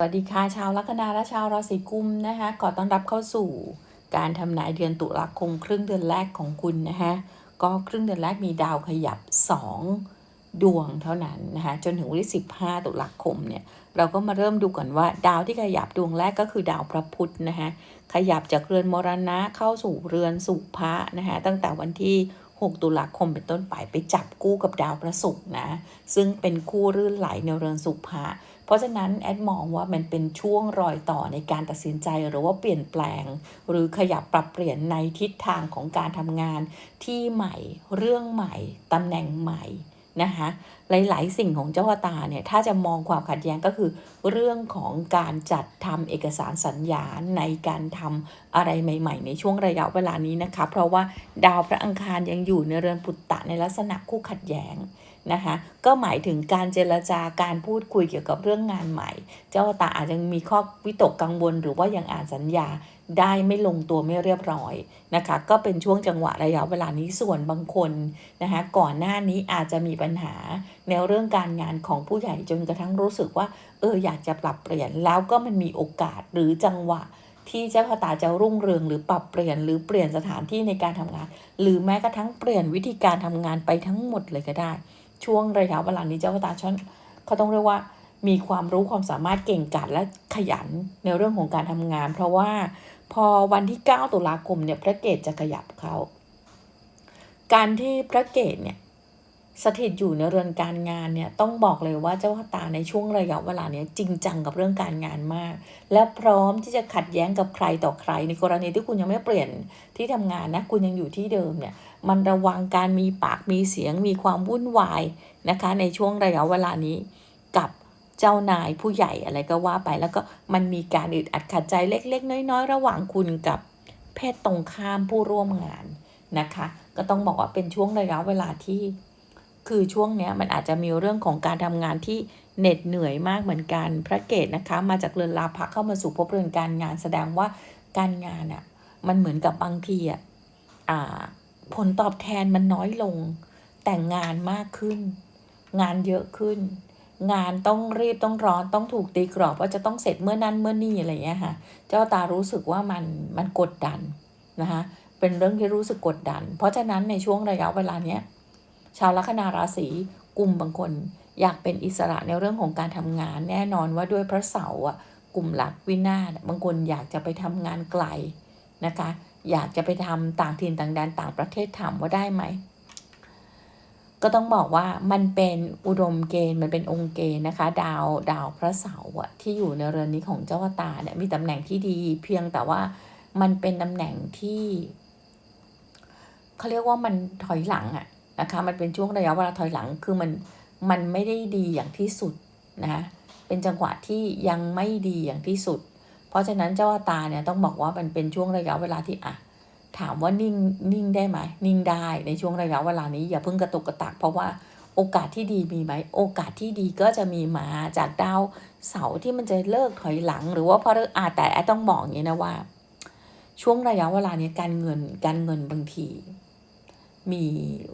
สวัสดีค่ะชาวลัคนาและชาวราศีกุมนะคะขอต้อนรับเข้าสู่การทำนายเดือนตุลาคมครึ่งเดือนแรกของคุณนะคะก็ครึ่งเดือนแรกมีดาวขยับ 2 ดวงเท่านั้นนะคะจนถึงวันที่ 15 ตุลาคมเนี่ยเราก็มาเริ่มดูก่อนว่า ดาวที่ขยับดวงแรกก็คือดาวพระพุธนะคะขยับจากเรือนมรณะเข้าสู่เรือนสุภะนะคะตั้งแต่วันที่ 6 ตุลาคมเป็นต้นไปไปจับคู่กับดาวพระศุกร์นะซึ่งเป็นคู่รื่นไหลในเรือนสุภะ เพราะฉะนั้นแอดมองว่ามันเป็นช่วงรอยต่อในการตัดสินใจหรือว่าเปลี่ยนแปลง หรือขยับปรับเปลี่ยนในทิศทางของการทำงานที่ใหม่ เรื่องใหม่ตำแหน่งใหม่นะคะหลาย ๆ สิ่งของเจ้าตาเนี่ยถ้าจะมองความขัดแย้งก็คือ เรื่องของการจัดทำเอกสารสัญญาในการทำอะไรใหม่ ๆ ในช่วงระยะเวลานี้นะคะ เพราะว่าดาวพระอังคารยังอยู่ในเรือนปุตตะในลักษณะคู่ขัดแย้ง นะคะก็หมายถึงการเจรจาการพูดคุยเกี่ยวกับเรื่องงานใหม่ เจ้าตาอาจจะมีข้อวิตกกังวล หรือว่ายังอ่านสัญญาได้ไม่ลงตัวไม่เรียบร้อยนะคะก็เป็นช่วงจังหวะระยะเวลานี้ส่วนบางคนนะคะก่อนหน้านี้อาจจะมีปัญหาในเรื่องการงานของผู้ใหญ่จนกระทั่งรู้สึกว่าเอออยากจะปรับเปลี่ยนแล้วก็มันมีโอกาสหรือจังหวะที่เจ้าชะตาจะรุ่งเรืองหรือปรับเปลี่ยนหรือเปลี่ยนสถานที่ในการทำงาน หรือแม้กระทั่งเปลี่ยนวิธีการทำงานไปทั้งหมดเลยก็ได้ ช่วงระยะเวลานี้เจ้าชะตาช่อนเขาต้องเรียกว่ามีความรู้ความสามารถเก่งกาจและขยันในเรื่องของการทำงาน เพราะว่าพอวันที่ 9 ตุลาคมเนี่ยพระเกตจะขยับเขา การที่พระเกตเนี่ยสถิตอยู่ในเรือนการงานเนี่ยต้องบอกเลยว่าเจ้าตาในช่วงระยะเวลาเนี้ยจริงจังกับเรื่องการงานมาก และพร้อมที่จะขัดแย้งกับใครต่อใคร ในกรณีที่คุณยังไม่เปลี่ยนที่ทำงานนะคุณยังอยู่ที่เดิมเนี่ย มันระวังการมีปากมีเสียงมีความวุ่นวายนะคะ ในช่วงระยะเวลานี้กับเจ้านายผู้ใหญ่อะไรก็ว่าไป แล้วก็มันมีการอึดอัดขัดใจเล็ก ๆ น้อย ๆ ระหว่างคุณกับเพศตรงข้ามผู้ร่วมงานนะคะ ก็ต้องบอกว่าเป็นช่วงระยะเวลาที่ คือช่วงเนี้ยมันอาจจะมีเรื่องของการทำงานที่เหน็ดเหนื่อยมากเหมือนกันพระเกตนะคะ มาจากเรือนลาภะเข้ามาสู่ภพเรือนการงานแสดงว่าการงานอะ่ะมันเหมือนกับบางทีอะอ่า ผลตอบแทนมันน้อยลง แต่งงานมากขึ้น งานเยอะขึ้น งานต้องรีบต้องร้อนต้องถูกตีกรอบว่าจะต้องเสร็จเมื่อนั้นเมื่อนี่อะไรอย่างเงี้ยค่ะ เจ้าตารู้สึกว่ามันมันกดดันนะคะเป็นเรื่องที่รู้สึกกดดัน เพราะฉะนั้นในช่วงระยะเวลาเนี้ยชาวลัคนาราศีกลุ่มบางคน อยากเป็นอิสระในเรื่องของการทำงาน แน่นอนว่าด้วยพระเสาร์อะกลุ่มหลักวินาศบางคนอยากจะไปทำงานไกลนะคะ อยากจะไปทำต่างถิ่นต่างแดนต่างประเทศถามว่าได้ไหม ก็ต้องบอกว่ามันเป็นอุดมเกณฑ์มันเป็นองค์เกณฑ์นะคะ ดาวดาวพระเสาร์อะที่อยู่ในเรือนนี้ของเจ้าตาเนี่ยมีตำแหน่งที่ดี เพียงแต่ว่ามันเป็นตำแหน่งที่เขาเรียกว่ามันถอยหลังอะนะคะมันเป็นช่วงระยะเวลาถอยหลังคือมันมันไม่ได้ดีอย่างที่สุดนะเป็นจังหวะที่ยังไม่ดีอย่างที่สุด เพราะฉะนั้นเจ้าตาเนี่ยต้องบอกว่ามันเป็นช่วงระยะเวลาที่อะถามว่านิ่งนิ่งได้ไหมนิ่งได้ในช่วงระยะเวลานี้อย่าเพิ่งกระตุกกระตัก เพราะว่าโอกาสที่ดีมีไหมโอกาสที่ดีก็จะมีมาจากดาวเสาที่มันจะเลิกถอยหลัง หรือว่าพอเลิกอาแต่ต้องบอกอย่างนี้นะว่า ช่วงระยะเวลานี้การเงินการเงินบางที มี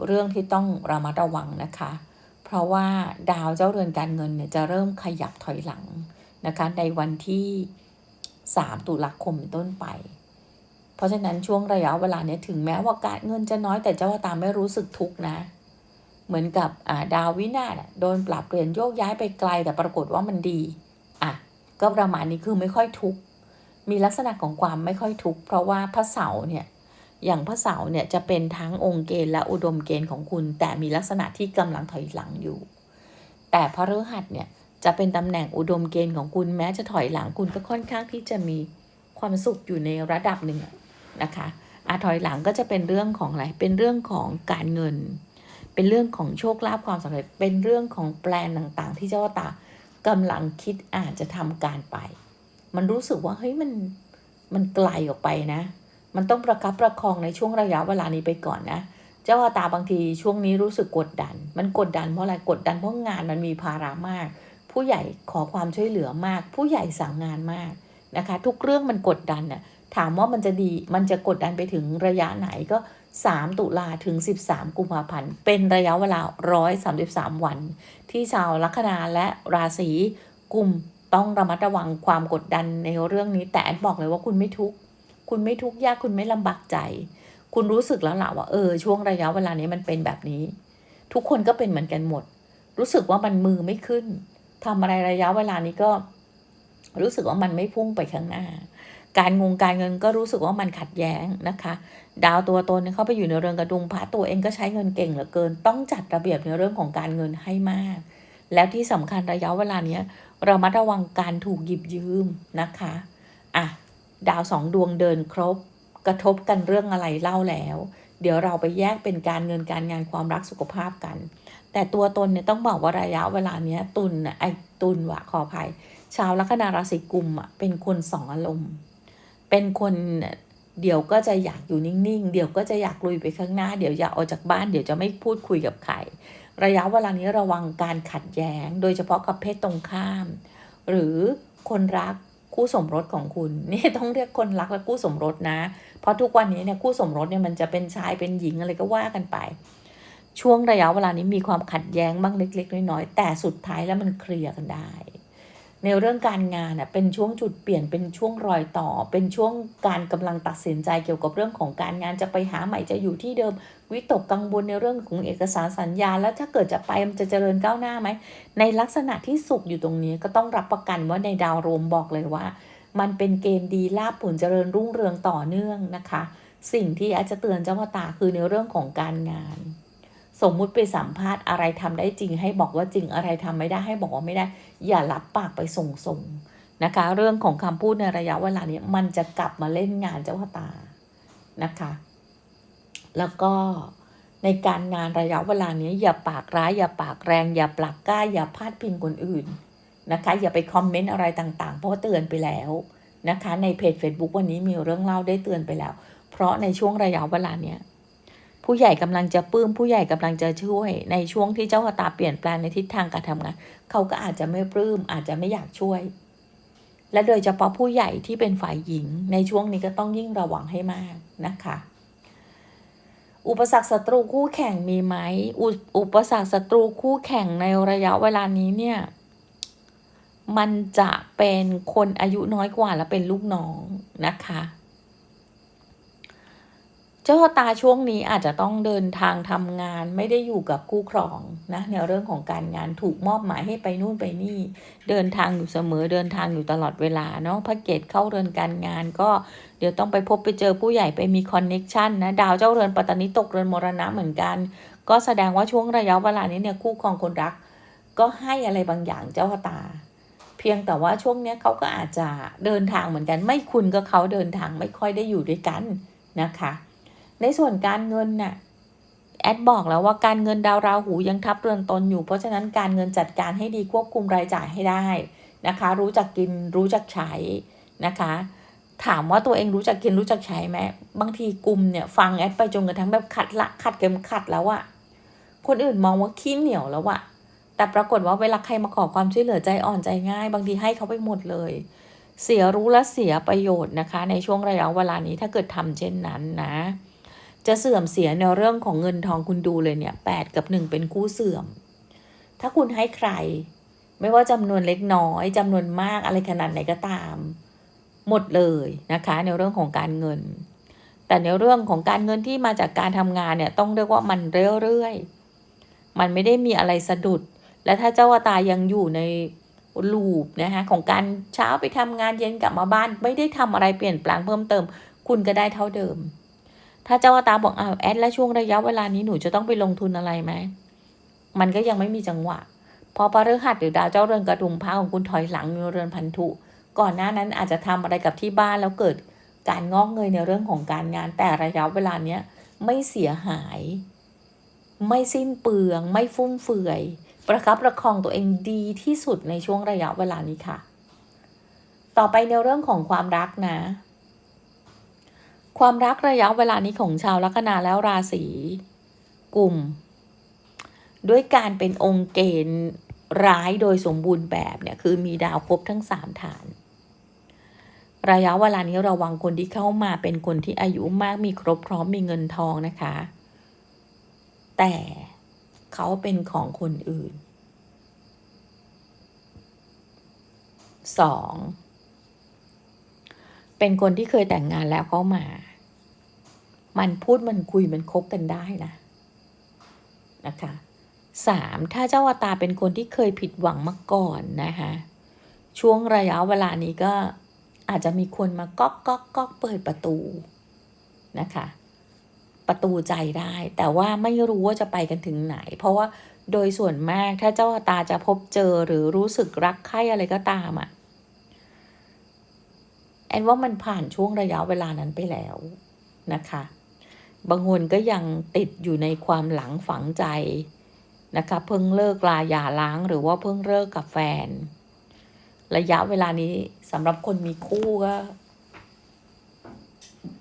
เรื่องที่ต้องระมัดระวังนะคะ เพราะว่าดาวเจ้าเรือนการเงินเนี่ยจะเริ่มขยับถอยหลังนะคะในวันที่ 3 ตุลาคมเป็นต้นไป เพราะฉะนั้นช่วงระยะเวลาเนี้ยถึงแม้ว่าการเงินจะน้อยแต่เจ้าตามไม่รู้สึกทุกนะ เหมือนกับดาววินาศโดนปรับเปลี่ยนโยกย้ายไปไกลแต่ปรากฏว่ามันดีอะก็ประมาณนี้คือไม่ค่อยทุกมีลักษณะของความไม่ค่อยทุกเพราะว่าพระเสาร์เนี่ยอย่างพระเสาร์เนี่ยจะเป็นทั้งองค์เกณฑ์และอุดมเกณฑ์ของคุณ แต่มีลักษณะที่กำลังถอยหลังอยู่ แต่พระฤหัสเนี่ย จะเป็นตำแหน่งอุดมเกณฑ์ของคุณแม้จะถอยหลังคุณก็ค่อนข้างที่จะมีความสุขอยู่ในระดับหนึ่งนะคะอาถอยหลังก็จะเป็นเรื่องของอะไร เป็นเรื่องของการเงิน เป็นเรื่องของโชคลาภความสำเร็จ เป็นเรื่องของแปลนต่างๆ ที่เจ้าตากำลังคิดอาจจะทำการไป มันรู้สึกว่าเฮ้ยมันมันไกลออกไปนะ มันต้องประคับประคองในช่วงระยะเวลานี้ไปก่อนนะ เจ้าตาบางทีช่วงนี้รู้สึกกดดัน มันกดดันเพราะอะไร กดดันเพราะงานมันมีภาระมาก ผู้ใหญ่ขอความช่วยเหลือมาก ผู้ใหญ่สั่งงานมากนะคะ ทุกเรื่องมันกดดันน่ะถามว่ามันจะดีมันจะกดดันไปถึงระยะไหนก็ 3 ตุลาถึง 13 กุมภาพันธ์ เป็นระยะเวลา 133 วัน ที่ชาวลัคนาและราศีกุมต้องระมัดระวังความกดดันในเรื่องนี้ แต่แอนบอกเลยว่าคุณไม่ทุกข์คุณไม่ทุกข์ยากคุณไม่ลำบากใจ คุณรู้สึกแล้วหละว่าเออช่วงระยะเวลานี้มันเป็นแบบนี้ ทุกคนก็เป็นเหมือนกันหมด รู้สึกว่ามันมือไม่ขึ้น ทำอะไรระยะเวลานี้ก็รู้สึกว่ามันไม่พุ่งไปข้างหน้า การงงการเงินก็รู้สึกว่ามันขัดแย้งนะคะ ดาวตัวตนเข้าไปอยู่ในเรือนกระดุมพระตัวเองก็ใช้เงินเก่งเหลือเกิน ต้องจัดระเบียบในเรื่องของการเงินให้มาก แล้วที่สำคัญระยะเวลาเนี้ยเรามาระวังการถูกหยิบยืมนะคะอะดาวสองดวงเดินครบ กระทบกันเรื่องอะไรเล่าแล้ว เดี๋ยวเราไปแยกเป็นการเงินการงานความรักสุขภาพกัน แต่ตัวตนเนี่ยต้องบอกว่าระยะเวลาเนี้ยตุลน่ะไอ้ตุลวะขออภัย ชาวลัคนาราศีกุมอะเป็นคนสองอารมณ์ เป็นคนเดี๋ยวก็จะอยากอยู่นิ่งๆ เดี๋ยวก็จะอยากลุยไปข้างหน้า เดี๋ยวอยากออกจากบ้าน เดี๋ยวจะไม่พูดคุยกับใคร ระยะเวลานี้ระวังการขัดแย้ง โดยเฉพาะกับเพศตรงข้าม หรือคนรัก คู่สมรสของคุณนี่ต้องเรียกคนรักและคู่สมรสนะ เพราะทุกวันนี้เนี่ยคู่สมรสเนี่ยมันจะเป็นชายเป็นหญิงอะไรก็ว่ากันไป ช่วงระยะเวลานี้มีความขัดแย้งบ้างเล็ก ๆ น้อยๆแต่สุดท้ายแล้วมันเคลียร์กันได้ ในเรื่องการงานเป็นช่วงจุดเปลี่ยนเป็นช่วงรอยต่อ เป็นช่วงการกำลังตัดสินใจเกี่ยวกับเรื่องของการงานจะไปหาใหม่จะอยู่ที่เดิม วิตกกังวลในเรื่องของเอกสารสัญญา แล้วถ้าเกิดจะไปมันจะเจริญก้าวหน้าไหมในลักษณะที่สุขอยู่ตรงนี้ก็ต้องรับประกันว่าในดาวโรมบอกเลยว่า มันเป็นเกณฑ์ดีลาบผลเจริญรุ่งเรืองต่อเนื่องนะคะ สิ่งที่อาจจะเตือนเจ้าพ่อตาคือในเรื่องของการงาน สมมุติไปสัมภาษณ์อะไรทำได้จริง ให้บอกว่าจริงอะไรทำไม่ได้ให้บอกว่าไม่ได้ อย่ารับปากไปส่งๆนะคะ เรื่องของคำพูดในระยะเวลานี้มันจะกลับมาเล่นงานเจ้าตานะคะ แล้วก็ในการงานระยะเวลานี้อย่าปากร้าย อย่าปากแรง อย่าปลักกล้า อย่าพาดพิงคนอื่นนะคะ อย่าไปคอมเมนต์อะไรต่างๆ เพราะเตือนไปแล้วนะคะ ในเพจ Facebook วันนี้มีเรื่องเล่าได้เตือนไปแล้ว เพราะในช่วงระยะเวลาเนี้ย ผู้ใหญ่กำลังจะปลื้มผู้ใหญ่กำลังจะช่วย ในช่วงที่เจ้าชะตาเปลี่ยนแปลงในทิศทางการทำงาน เขาก็อาจจะไม่ปลื้มอาจจะไม่อยากช่วย และโดยเฉพาะผู้ใหญ่ที่เป็นฝ่ายหญิง ในช่วงนี้ก็ต้องยิ่งระวังให้มากนะคะอุปสรรคศัตรูคู่แข่งมีไหมอุอุปสรรคศัตรูคู่แข่งในระยะเวลานี้เนี่ย มันจะเป็นคนอายุน้อยกว่าและเป็นลูกน้องนะคะ เจ้าชะตาช่วงนี้อาจจะต้องเดินทางทำงานไม่ได้อยู่กับคู่ครองนะในเรื่องของการงานถูกมอบหมายให้ไปนู่นไปนี่ เดินทางอยู่เสมอเดินทางอยู่ตลอดเวลาเนาะพระเกตเข้าเรือนการงานก็เดี๋ยวต้องไปพบไปเจอผู้ใหญ่ไปมีคอนเน็กชันนะดาวเจ้าเรือนปัตตานีตกเรือนมรณะเหมือนกัน ก็แสดงว่าช่วงระยะเวลานี้เนี่ยคู่ครองคนรัก ก็ให้อะไรบางอย่างเจ้าชะตาเพียงแต่ว่าช่วงเนี้ยเขาก็อาจจะเดินทางเหมือนกัน ไม่คุณก็เขาเดินทางไม่ค่อยได้อยู่ด้วยกันนะคะ ในส่วนการเงินน่ะแอดบอกแล้วว่าการเงินดาวราหูยังทับเรือนตนอยู่ เพราะฉะนั้นการเงินจัดการให้ดีควบคุมรายจ่ายให้ได้นะคะ รู้จักกินรู้จักใช้นะคะ ถามว่าตัวเองรู้จักกินรู้จักใช้ไหมบางทีกลุ่มเนี่ยฟังแอดไปจนกระทั่งแบบขัดละขัดเขมขัดแล้วอะคนอื่นมองว่าขี้เหนียวแล้วอะแต่ปรากฏว่าเวลาใครมาขอความช่วยเหลือใจอ่อนใจง่าย บางทีให้เขาไปหมดเลย เสียรู้และเสียประโยชน์นะคะ ในช่วงระยะเวลานี้ถ้าเกิดทำเช่นนั้นนะ จะเสื่อมเสียในเรื่องของเงินทองคุณดูเลยเนี่ยแปดกับหนึ่งเป็นคู่เสื่อม ถ้าคุณให้ใคร ไม่ว่าจำนวนเล็กน้อยจำนวนมากอะไรขนาดไหนก็ตาม หมดเลยนะคะ ในเรื่องของการเงิน แต่ในเรื่องของการเงินที่มาจากการทำงานเนี่ยต้องเรียกว่ามันเรื่อยๆมันไม่ได้มีอะไรสะดุด และถ้าเจ้าตายังอยู่ในลูปนะคะของการเช้าไปทำงานเย็นกลับมาบ้าน ไม่ได้ทำอะไรเปลี่ยนแปลงเพิ่มเติม คุณก็ได้เท่าเดิม ถ้าเจ้าตาบอกอ้าวแอดและช่วงระยะเวลานี้หนูจะต้องไปลงทุนอะไรไหมมันก็ยังไม่มีจังหวะ พอพฤหัสหรือดาวเจ้าเรือนกระดุมพระของคุณถอยหลังมีเรือนพันธุ ก่อนหน้านั้นอาจจะทำอะไรกับที่บ้านแล้วเกิดการงอกเงยในเรื่องของการงานแต่ระยะเวลาเนี้ยไม่เสียหาย ไม่สิ้นเปลือง ไม่ฟุ่มเฟือย ประคับประคองตัวเองดีที่สุดในช่วงระยะเวลานี้ค่ะ ต่อไปในเรื่องของความรักนะ ความรักระยะเวลานี้ของชาวลัคนาแล้วราศีกลุ่ม ด้วยการเป็นองค์เกณฑ์ร้ายโดยสมบูรณ์แบบเนี่ยคือมีดาวครบทั้งสามฐาน ระยะเวลานี้ระวังคนที่เข้ามาเป็นคนที่อายุมากมีครบพร้อมมีเงินทองนะคะ แต่เขาเป็นของคนอื่นสอง เป็นคนที่เคยแต่งงานแล้วเข้ามา มันพูดมันคุยมันคบกันได้นะ นะคะสามถ้าเจ้าอตาเป็นคนที่เคยผิดหวังมาก่อนนะคะ ช่วงระยะเวลานี้ก็อาจจะมีคนมาก๊อกก๊อกก๊อกเปิดประตูนะคะ ประตูใจได้ แต่ว่าไม่รู้ว่าจะไปกันถึงไหน เพราะว่าโดยส่วนมากถ้าเจ้าตาจะพบเจอหรือรู้สึกรักใคร่อะไรก็ตามอะ่ะ อนว่ามันผ่านช่วงระยะเวลานั้นไปแล้วนะคะ บางคนก็ยังติดอยู่ในความหลังฝังใจนะคะ เพิ่งเลิกลาหย่าร้างหรือว่าเพิ่งเลิกกับแฟน ระยะเวลานี้สำหรับคนมีคู่ก็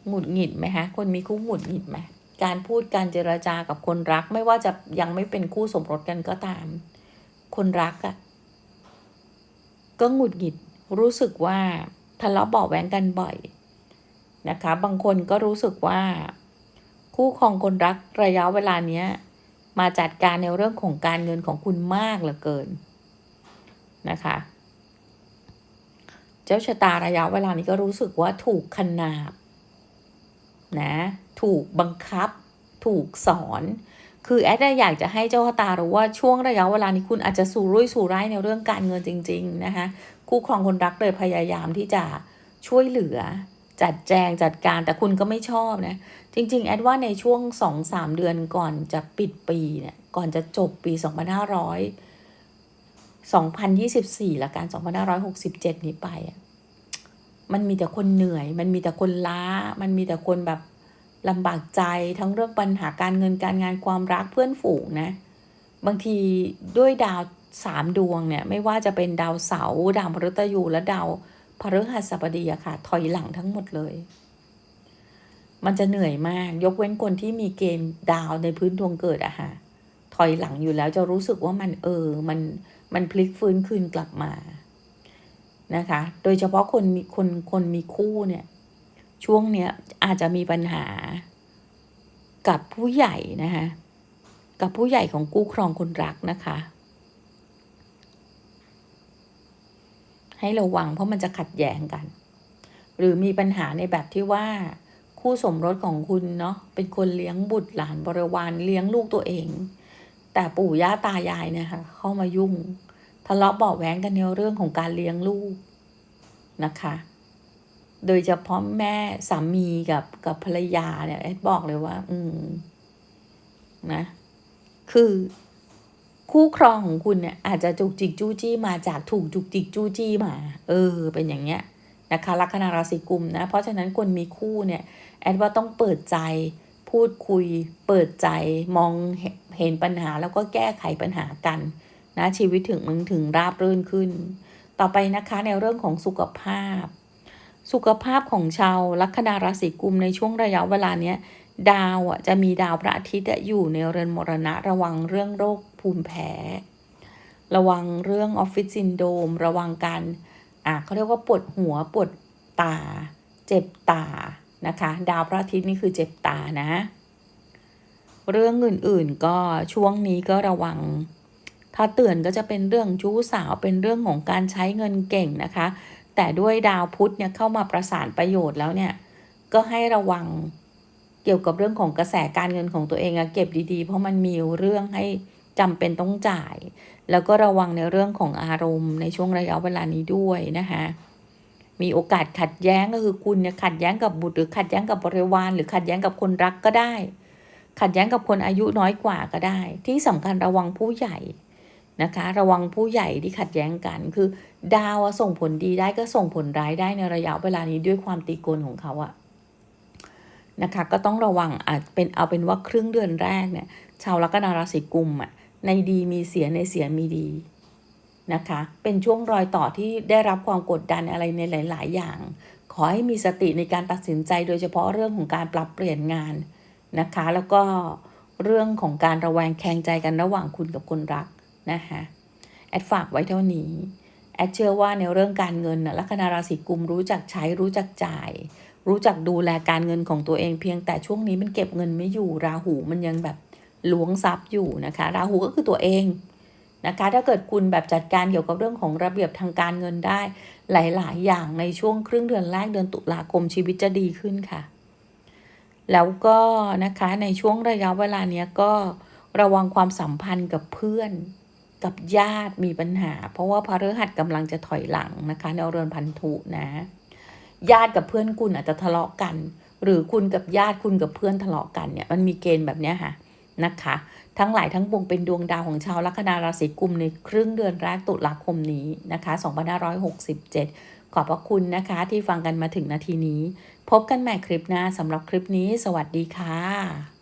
หงุดหงิดไหมฮะ คนมีคู่หงุดหงิดไหมการพูดการเจรจากับคนรัก ไม่ว่าจะยังไม่เป็นคู่สมรสกันก็ตาม คนรักอะ่ะก็หงุดหงิดรู้สึกว่า ทะเลาะเบาะแว้งกันบ่อยนะคะ บางคนก็รู้สึกว่า คู่ครองคนรักระยะเวลาเนี้ย มาจัดการในเรื่องของการเงินของคุณมากเหลือเกินนะคะ เจ้าชะตาระยะเวลานี้ก็รู้สึกว่าถูกขนาบนะถูกบังคับ ถูกสอน คือแอดอยากจะให้เจ้าชะตารู้ว่าช่วงระยะเวลานี้คุณอาจจะสู่รุ่ยสู่ร้ายในเรื่องการเงินจริง ๆ นะคะ คู่ครองคนรักเลยพยายามที่จะช่วยเหลือ จัดแจงจัดการแต่คุณก็ไม่ชอบนะ จริง ๆ แอดว่าในช่วงสองสามเดือนก่อนจะปิดปีเนี่ยก่อนจะจบปีสองพันห้าร้อยสองพันยี่สิบสี่ละกันสองพันห้าร้อยหกสิบเจ็ดนี้ไป มันมีแต่คนเหนื่อย มันมีแต่คนล้า มันมีแต่คนแบบลำบากใจทั้งเรื่องปัญหาการเงินการงานความรักเพื่อนฝูงนะ บางทีด้วยดาว สามดวงเนี่ยไม่ว่าจะเป็นดาวเสาร์ดาวพฤตยูและดาวพฤหัสบดีอะค่ะ ถอยหลังทั้งหมดเลย มันจะเหนื่อยมากยกเว้นคนที่มีเกณฑ์ดาวในพื้นดวงเกิดอะค่ะถอยหลังอยู่แล้วจะรู้สึกว่ามันเออ มันมันพลิกฟื้นคืนกลับมานะคะ โดยเฉพาะคนมีคนคนมีคู่เนี่ย ช่วงเนี้ยอาจจะมีปัญหา กับผู้ใหญ่นะคะ กับผู้ใหญ่ของกู้ครองคนรักนะคะ ให้ระวังเพราะมันจะขัดแย้งกัน หรือมีปัญหาในแบบที่ว่า คู่สมรสของคุณเนาะเป็นคนเลี้ยงบุตรหลานบริวารเลี้ยงลูกตัวเอง แต่ปู่ย่าตายายเนี่ยค่ะเข้ามายุ่ง ทะเลาะเบาแหวงกันในเรื่องของการเลี้ยงลูกนะคะ โดยเฉพาะแม่สามีกับกับภรรยาเนี่ยแอดบอกเลยว่า อืมนะ คือ คู่ครองของคุณเนี่ยอาจจะจุกจิกจู้จี้มาจากถูกจุกจิกจู้จี้มา เออ เป็นอย่างเงี้ยนะคะลัคนาราศีกุมนะเพราะฉะนั้นคนมีคู่เนี่ยแอดว่าต้องเปิดใจพูดคุย เปิดใจมองเห็นปัญหาแล้วก็แก้ไขปัญหากันนะชีวิตถึงมึงถึงราบรื่นขึ้น ต่อไปนะคะในเรื่องของสุขภาพ สุขภาพของชาวลัคนาราศีกุมในช่วงระยะเวลาเนี้ย ดาวอะจะมีดาวพระอาทิตย์อยู่ในเรือนมรณะระวังเรื่องโรคภูมิแพ้ ระวังเรื่องออฟฟิศซินโดม ระวังการอะเขาเรียกว่าปวดหัวปวดตา เจ็บตานะคะ ดาวพระอาทิตย์นี่คือเจ็บตานะ เรื่องอื่นๆก็ช่วงนี้ก็ระวัง ถ้าเตือนก็จะเป็นเรื่องชู้สาวเป็นเรื่องของการใช้เงินเก่งนะคะ แต่ด้วยดาวพุธเนี่ยเข้ามาประสานประโยชน์แล้วเนี่ยก็ให้ระวัง เกี่ยวกับเรื่องของกระแสการเงินของตัวเองอะเก็บดีๆ เพราะมันมีเรื่องให้จำเป็นต้องจ่าย แล้วก็ระวังในเรื่องของอารมณ์ในช่วงระยะเวลานี้ด้วยนะคะมีโอกาสขัดแย้งก็คือคุณเนี่ยขัดแย้งกับบุตรหรือขัดแย้งกับบริวาร หรือขัดแย้งกับคนรักก็ได้ ขัดแย้งกับคนอายุน้อยกว่าก็ได้ ที่สำคัญระวังผู้ใหญ่นะคะ ระวังผู้ใหญ่ที่ขัดแย้งกัน คือ ดาวส่งผลดีได้ก็ส่งผลร้ายได้ในระยะเวลานี้ด้วยความตีกลของเขาอะ นะคะ ก็ต้องระวังอาจเป็นเอาเป็นว่าครึ่งเดือนแรกเนี่ย ชาวลัคนาราศีกุมอะในดีมีเสียในเสียมีดีนะคะ เป็นช่วงรอยต่อที่ได้รับความกดดันอะไรในหลาย ๆ อย่าง ขอให้มีสติในการตัดสินใจโดยเฉพาะเรื่องของการปรับเปลี่ยนงานนะคะ แล้วก็เรื่องของการระแวงแคงใจกันระหว่างคุณกับคนรักนะคะแอดฝากไว้เท่านี้แอดเชื่อว่าในเรื่องการเงินนะลัคนาราศีกุมรู้จักใช้รู้จักจ่าย รู้จักดูแลการเงินของตัวเองเพียงแต่ช่วงนี้มันเก็บเงินไม่อยู่ราหูมันยังแบบล้วงทรัพย์อยู่นะคะ ราหูก็คือตัวเองนะคะถ้าเกิดคุณแบบจัดการเกี่ยวกับเรื่องของระเบียบทางการเงินได้ หลาย ๆ อย่างในช่วงครึ่งเดือนแรกเดือนตุลาคมชีวิตจะดีขึ้นค่ะ แล้วก็นะคะในช่วงระยะเวลาเนี้ยก็ระวังความสัมพันธ์กับเพื่อนกับญาติมีปัญหา เพราะว่าพระฤหัสกำลังจะถอยหลังนะคะในเรือนพันธุนะ ญาติกับเพื่อนคุณอาจจะทะเลาะกัน หรือคุณกับญาติคุณกับเพื่อนทะเลาะกันเนี่ยมันมีเกณฑ์แบบเนี้ยค่ะนะคะ ทั้งหลายทั้งปวงเป็นดวงดาวของชาวลัคนาราศีกุมในครึ่งเดือนแรกตุลาคมนี้นะคะ2567 ขอบพระคุณนะคะที่ฟังกันมาถึงนาทีนี้ พบกันใหม่คลิปหน้าสำหรับคลิปนี้ สวัสดีค่ะ